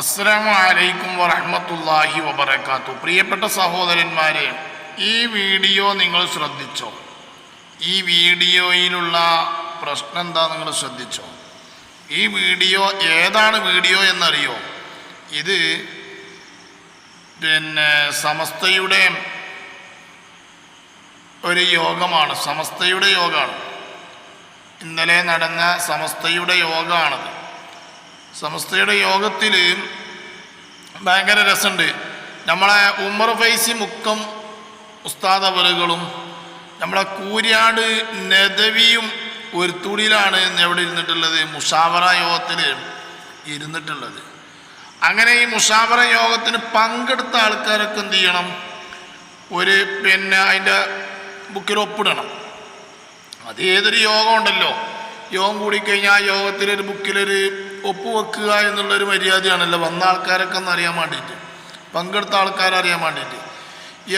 അസ്സലാമു അലൈക്കും വറഹ്മത്തുള്ളാഹി വബറകാത്തു പ്രിയപ്പെട്ട സഹോദരന്മാരെ ഈ വീഡിയോ നിങ്ങൾ ശ്രദ്ധിച്ചോ? ഈ വീഡിയോയിലുള്ള പ്രശ്നം എന്താ നിങ്ങൾ ശ്രദ്ധിച്ചോ? ഈ വീഡിയോ ഏതാണ് വീഡിയോ എന്നറിയോ? ഇത് പിന്നെ സമസ്തയുടെ ഒരു യോഗമാണ്. സമസ്തയുടെ യോഗമാണ്. ഇന്നലെ നടന്ന സമസ്തയുടെ യോഗമാണത്. സമസ്തയുടെ യോഗത്തിൽ ഭയങ്കര രസമുണ്ട് നമ്മളെ ഉമർ ഫൈസി മുക്കം ഉസ്താദ് അവലുകളും നമ്മളെ കൂരിയാട് നദവിയും ഒരു തുടിയിലാണ് എവിടെ ഇരുന്നിട്ടുള്ളത്? മുഷാവറ യോഗത്തിൽ ഇരുന്നിട്ടുള്ളത്. അങ്ങനെ ഈ മുഷാവറ യോഗത്തിന് പങ്കെടുത്ത ആൾക്കാരൊക്കെ എന്ത് ചെയ്യണം? ഒരു പിന്നെ അതിന്റെ ബുക്കിൽ ഒപ്പിടണം. അത് ഏതൊരു യോഗം ഉണ്ടല്ലോ? യോഗം കൂടിക്കഴിഞ്ഞാൽ ആ യോഗത്തിലൊരു ബുക്കിലൊരു ഒപ്പ് വെക്കുക എന്നുള്ളൊരു മര്യാദയാണല്ലോ. വന്ന ആൾക്കാരൊക്കെ ഒന്ന് അറിയാൻ വേണ്ടിയിട്ട് പങ്കെടുത്ത ആൾക്കാരെ അറിയാൻ വേണ്ടിയിട്ട്.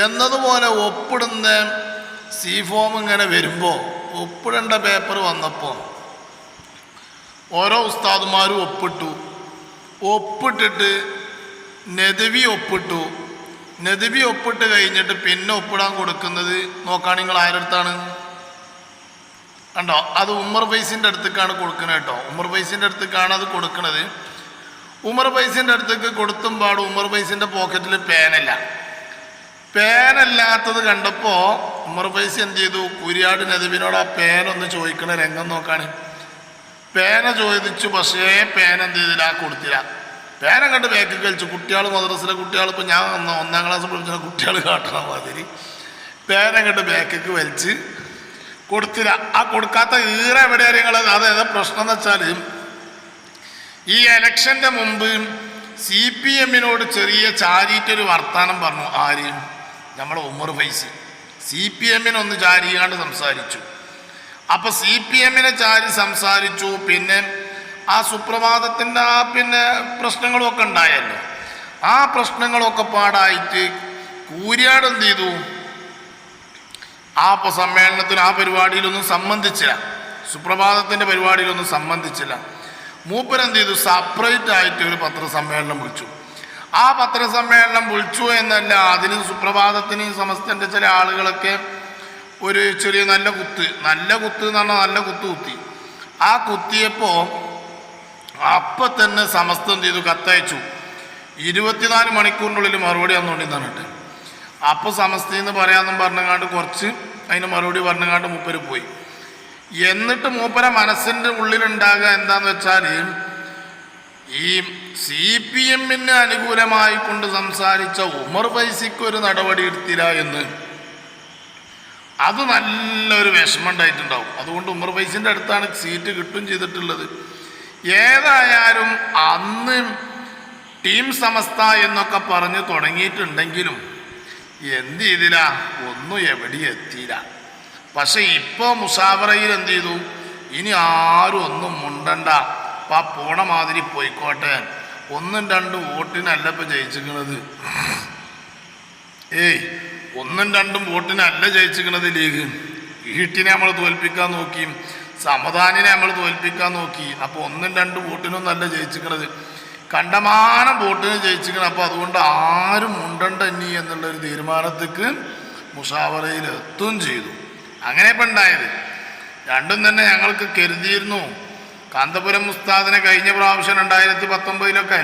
എന്നതുപോലെ ഒപ്പിടുന്ന സി ഫോം ഇങ്ങനെ വരുമ്പോൾ ഒപ്പിടേണ്ട പേപ്പർ വന്നപ്പോൾ ഓരോ ഉസ്താദുമാരും ഒപ്പിട്ടു. ഒപ്പിട്ടിട്ട് നെതുവി ഒപ്പിട്ടു. നെതുവി ഒപ്പിട്ട് കഴിഞ്ഞിട്ട് പിന്നെ ഒപ്പിടാൻ കൊടുക്കുന്നത് നോക്കാൻ നിങ്ങൾ ആരടുത്താണ് കണ്ടോ? അത് ഉമർ ഫൈസിന്റെ അടുത്തേക്കാണ് കൊടുക്കുന്നത് കേട്ടോ. ഉമർ ഫൈസിന്റെ അടുത്തേക്കാണ് അത് കൊടുക്കുന്നത് ഉമർ ഫൈസിന്റെ അടുത്തേക്ക് കൊടുത്തും പാട്. ഉമർ ഫൈസിന്റെ പോക്കറ്റിൽ പേനല്ല. പേനല്ലാത്തത് കണ്ടപ്പോൾ ഉമർ ഫൈസി എന്ത് ചെയ്തു? കുരിയാട് നദുവിനോട് ആ പേനൊന്ന് ചോദിക്കണ രംഗം നോക്കാണ്. പേന ചോദിച്ചു പക്ഷേ പേന എന്ത് ചെയ്തില്ല? കൊടുത്തില്ല. പേന കണ്ട് ബാക്കിൽ കഴിച്ചു കുട്ടികൾ മദ്രസിലെ കുട്ടികൾ ഇപ്പം ഞാൻ ഒന്നാം ക്ലാസ് പഠിച്ച കുട്ടികൾ കാട്ടണ മാതിരി. പേന കണ്ട് ബാക്കിക്ക് വലിച്ച് കൊടുത്തില്ല. ആ കൊടുക്കാത്ത ഈറ എവിടെ നിങ്ങൾ അത് ഏതാ പ്രശ്നം എന്ന് വെച്ചാൽ ഈ എലക്ഷന്റെ മുമ്പ് സി പി എമ്മിനോട് ചെറിയ ചാരിയിട്ടൊരു വർത്താനം പറഞ്ഞു. ആര്? നമ്മളെ ഉമർ ഫൈസ്. സി പി എമ്മിനൊന്ന് ചാരിയാണ്ട് സംസാരിച്ചു. അപ്പൊ സി പി എമ്മിനെ ചാരി സംസാരിച്ചു. പിന്നെ ആ സുപ്രഭാതത്തിന്റെ ആ പിന്നെ പ്രശ്നങ്ങളൊക്കെ ഉണ്ടായല്ലോ. ആ പ്രശ്നങ്ങളൊക്കെ പാടായിട്ട് കൂരിയാട് എന്ത് ചെയ്തു? ആ സമ്മേളനത്തിന് ആ പരിപാടിയിലൊന്നും സംബന്ധിച്ചില്ല. സുപ്രഭാതത്തിന്റെ പരിപാടിയിലൊന്നും സംബന്ധിച്ചില്ല. മൂപ്പർ എന്ത് ചെയ്തു? സെപ്പറേറ്റ് ആയിട്ട് ഒരു പത്രസമ്മേളനം വിളിച്ചു. ആ പത്രസമ്മേളനം വിളിച്ചു എന്നല്ല അതിന് സുപ്രഭാതത്തിന് സമസ്തന്റെ ചില ആളുകളൊക്കെ ഒരു ചെറിയ നല്ല കുത്ത് നല്ല കുത്ത് എന്ന് പറഞ്ഞാൽ നല്ല കുത്ത് കുത്തി. ആ കുത്തിയപ്പോൾ അപ്പം തന്നെ സമസ്തം ചെയ്തു? കത്തയച്ചു. ഇരുപത്തിനാല് മണിക്കൂറിനുള്ളിൽ മറുപടി വന്നുകൊണ്ടിരുന്നാണ് പറഞ്ഞിട്ട് അപ്പോൾ സമസ്തയെന്ന് പറയാമെന്നും പറഞ്ഞങ്ങാണ്ട് കുറച്ച് അതിന് മറുപടി പറഞ്ഞങ്ങാണ്ട് മൂപ്പര് പോയി. എന്നിട്ട് മൂപ്പര മനസ്സിന്റെ ഉള്ളിലുണ്ടാകുക എന്താന്ന് വെച്ചാൽ ഈ സി പി എമ്മിന് അനുകൂലമായി കൊണ്ട് സംസാരിച്ച ഉമർ പൈസയ്ക്ക് ഒരു നടപടി എടുത്തില്ല എന്ന് അത് നല്ലൊരു വിഷമം ഉണ്ടായിട്ടുണ്ടാവും. അതുകൊണ്ട് ഉമർ പൈസിന്റെ അടുത്താണ് സീറ്റ് കിട്ടും ചെയ്തിട്ടുള്ളത്. ഏതായാലും അന്ന് ടീം സമസ്ത എന്നൊക്കെ പറഞ്ഞ് തുടങ്ങിയിട്ടുണ്ടെങ്കിലും എന്ത് ചെയ്തില്ല ഒന്നും എവിടെയും എത്തിയില്ല. പക്ഷെ ഇപ്പോൾ മുസാഫറയിൽ എന്ത് ചെയ്തു ഇനി ആരും ഒന്നും മുണ്ടണ്ട. അപ്പം ആ പോണ മാതിരി പോയിക്കോട്ടെ. ഒന്നും രണ്ടും വോട്ടിനല്ല ഇപ്പം ജയിച്ചിരിക്കണത് ഏയ് ഒന്നും രണ്ടും വോട്ടിനല്ല ജയിച്ചിരിക്കണത് ലീഗ്. ഈട്ടിനെ നമ്മൾ തോൽപ്പിക്കാൻ നോക്കി സമദാനിനെ നമ്മൾ തോൽപ്പിക്കാൻ നോക്കി. അപ്പോൾ ഒന്നും രണ്ടും വോട്ടിനൊന്നും അല്ല ജയിച്ചിരിക്കണത് കണ്ടമാനം വോട്ടിന് ജയിച്ചിരിക്കണം. അപ്പോൾ അതുകൊണ്ട് ആരും മുണ്ടണ്ട ഇനി എന്നുള്ളൊരു തീരുമാനത്തേക്ക് മുസാവറയിൽ എത്തുകയും ചെയ്തു. അങ്ങനെ ഇപ്പം ഉണ്ടായത്. രണ്ടും തന്നെ ഞങ്ങൾക്ക് കരുതിയിരുന്നു. കാന്തപുരം ഉസ്താദിനെ കഴിഞ്ഞ പ്രാവശ്യം രണ്ടായിരത്തി പത്തൊമ്പതിലൊക്കെ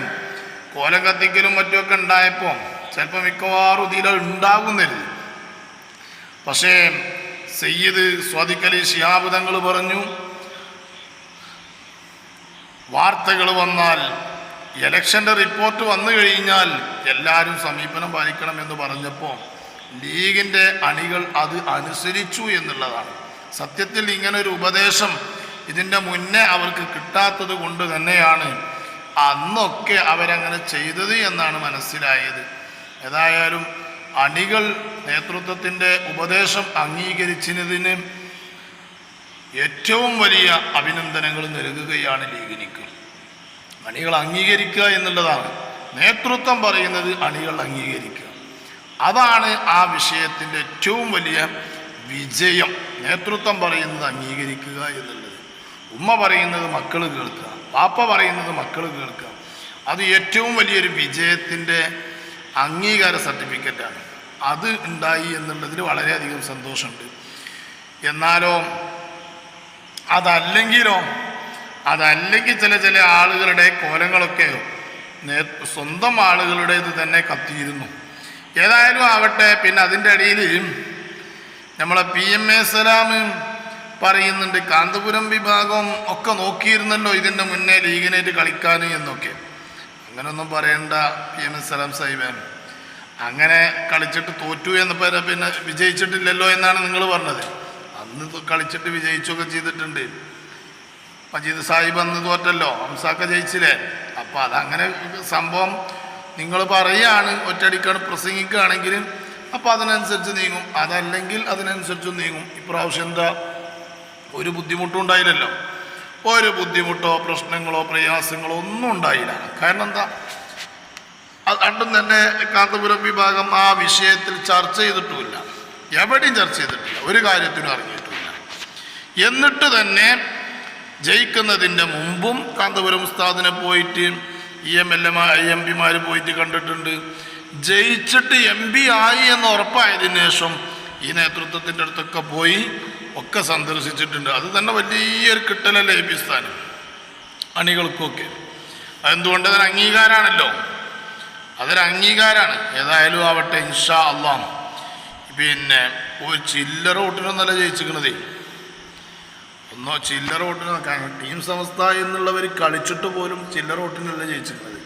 കോലം കത്തിക്കലും മറ്റുമൊക്കെ ഉണ്ടായപ്പോൾ ചിലപ്പോൾ മിക്കവാറും ഇതിൽ ഉണ്ടാകുന്നില്ല പക്ഷേ സയ്യിദ് സ്വാദിക്കലി ശിഹാബ് തങ്ങൾ പറഞ്ഞു വാർത്തകൾ വന്നാൽ ഇലക്ഷന്റെ റിപ്പോർട്ട് വന്നു കഴിഞ്ഞാൽ എല്ലാവരും സമീപനം പാലിക്കണം എന്ന് പറഞ്ഞപ്പോൾ ലീഗിന്റെ അണികൾ അത് അനുസരിച്ചു എന്നുള്ളതാണ്. സത്യത്തിൽ ഇങ്ങനൊരു ഉപദേശം ഇതിന്റെ മുന്നേ അവർക്ക് കിട്ടാത്തത് കൊണ്ട് തന്നെയാണ് അന്നൊക്കെ അവരങ്ങനെ ചെയ്തത് എന്നാണ് മനസ്സിലായത്. ഏതായാലും അണികൾ നേതൃത്വത്തിന്റെ ഉപദേശം അംഗീകരിച്ചതിന് ഏറ്റവും വലിയ അഭിനന്ദനങ്ങൾ നൽകുകയാണ് ലീഗിനിക്ക്. അണികൾ അംഗീകരിക്കുക എന്നുള്ളതാണ്. നേതൃത്വം പറയുന്നത് അണികൾ അംഗീകരിക്കുക. അതാണ് ആ വിഷയത്തിന്റെ ഏറ്റവും വലിയ വിജയം. നേതൃത്വം പറയുന്നത് അംഗീകരിക്കുക എന്നുള്ളത്. ഉമ്മ പറയുന്നത് മക്കൾ കേൾക്കുക. പാപ്പ പറയുന്നത് മക്കൾ കേൾക്കുക. അത് ഏറ്റവും വലിയൊരു വിജയത്തിന്റെ അംഗീകാര സർട്ടിഫിക്കറ്റാണ്. അത് ഉണ്ടായി എന്നുള്ളതിൽ വളരെയധികം സന്തോഷമുണ്ട്. എന്നാലോ അതല്ലെങ്കിലോ അതല്ലെങ്കിൽ ചില ചില ആളുകളുടെ കോലങ്ങളൊക്കെ സ്വന്തം ആളുകളുടേത് തന്നെ കത്തിയിരുന്നു. ഏതായാലും ആവട്ടെ പിന്നെ അതിന്റെ അടിയിൽ നമ്മളെ പി എം എ സലാം പറയുന്നുണ്ട് കാന്തപുരം വിഭാഗം ഒക്കെ നോക്കിയിരുന്നല്ലോ ഇതിന്റെ മുന്നേ ലീഗിനായിട്ട് കളിക്കാൻ എന്നൊക്കെ. അങ്ങനൊന്നും പറയണ്ട പി എം എസ് സലാം സാഹിബാൻ അങ്ങനെ കളിച്ചിട്ട് തോറ്റു എന്ന് പിന്നെ വിജയിച്ചിട്ടില്ലല്ലോ എന്നാണ് നിങ്ങൾ പറഞ്ഞത്. അന്ന് കളിച്ചിട്ട് വിജയിച്ചൊക്കെ ചെയ്തിട്ടുണ്ട്. മജീദ് സാഹിബ് അന്ന് തോറ്റല്ലോ ഹംസാക്ക ജയിച്ചില്ലേ? അപ്പം അതങ്ങനെ സംഭവം നിങ്ങൾ പറയുകയാണ് ഒറ്റടിക്കാണ് പ്രസംഗിക്കുകയാണെങ്കിൽ അപ്പം അതിനനുസരിച്ച് നീങ്ങും. അതല്ലെങ്കിൽ അതിനനുസരിച്ച് നീങ്ങും. ഇപ്രാവശ്യം എന്താ? ഒരു ബുദ്ധിമുട്ടും ഉണ്ടായില്ലല്ലോ. ഒരു ബുദ്ധിമുട്ടോ പ്രശ്നങ്ങളോ പ്രയാസങ്ങളോ ഒന്നും ഉണ്ടായില്ല. കാരണം എന്താ? അണ്ടും തന്നെ കാന്തപുരം വിഭാഗം ആ വിഷയത്തിൽ ചർച്ച ചെയ്തിട്ടുമില്ല. എവിടെയും ചർച്ച ചെയ്തിട്ടില്ല. ഒരു കാര്യത്തിനും അറിഞ്ഞിട്ടുമില്ല എന്നിട്ട് തന്നെ ജയിക്കുന്നതിന്റെ മുമ്പും കാന്തപുരം ഉസ്താദിനെ പോയിട്ട് ഈ എം എൽ എ എം പിമാർ പോയിട്ട് കണ്ടിട്ടുണ്ട്. ജയിച്ചിട്ട് എം പി ആയി എന്ന് ഉറപ്പായതിനു ശേഷം ഈ നേതൃത്വത്തിന്റെ അടുത്തൊക്കെ പോയി ഒക്കെ സന്ദർശിച്ചിട്ടുണ്ട്. അത് തന്നെ വലിയൊരു കിട്ടലല്ലേ എ പി സ്ഥാനം അണികൾക്കൊക്കെ. അതെന്തുകൊണ്ട്? അതൊരു അംഗീകാരമാണല്ലോ അതൊരു അംഗീകാരമാണ് ഏതായാലും ആവട്ടെ ഇൻഷാ അള്ളാം. പിന്നെ ഒരു ചില്ലറ വോട്ടിനൊന്നല്ല ജയിച്ചിരിക്കണതേ. ഒന്നോ ചില്ലറ വോട്ടിന് കാരണം ടീം സംസ്ഥ എന്നുള്ളവർ കളിച്ചിട്ട് പോലും ചില്ലറ വോട്ടിനല്ല ജയിച്ചിരുന്നത്.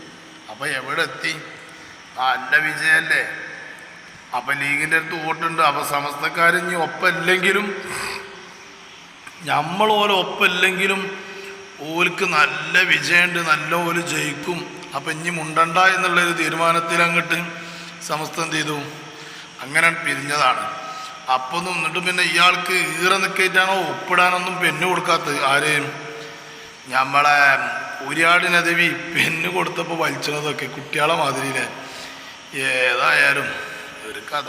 അപ്പോൾ എവിടെ എത്തി? നല്ല വിജയമല്ലേ അപ്പം ലീഗിന്റെ അടുത്ത് വോട്ടുണ്ട്. അപ്പം സമസ്തക്കാർ ഇനി ഒപ്പല്ലെങ്കിലും നമ്മൾ ഓലെ ഒപ്പല്ലെങ്കിലും ഓൽക്ക് നല്ല വിജയമുണ്ട് നല്ല ഓൽ ജയിക്കും. അപ്പം ഇനി മുണ്ടണ്ട എന്നുള്ളൊരു തീരുമാനത്തിൽ അങ്ങോട്ട് സമസ്ത എന്ത് ചെയ്തു? അങ്ങനെ പിരിഞ്ഞതാണ്. അപ്പം നിന്നിട്ട് പിന്നെ ഇയാൾക്ക് ഈറ നിൽക്കേറ്റാണോ ഒപ്പിടാനൊന്നും പെണ്ണ് കൊടുക്കാത്തത്? ആരെയും നമ്മളെ ഉരിയാടിന ദേവി പെണ്ണ് കൊടുത്തപ്പോൾ വലിച്ചതൊക്കെ കുട്ടികളെ മാതിരിയിലെ ഏതായാലും ഒരു കഥ.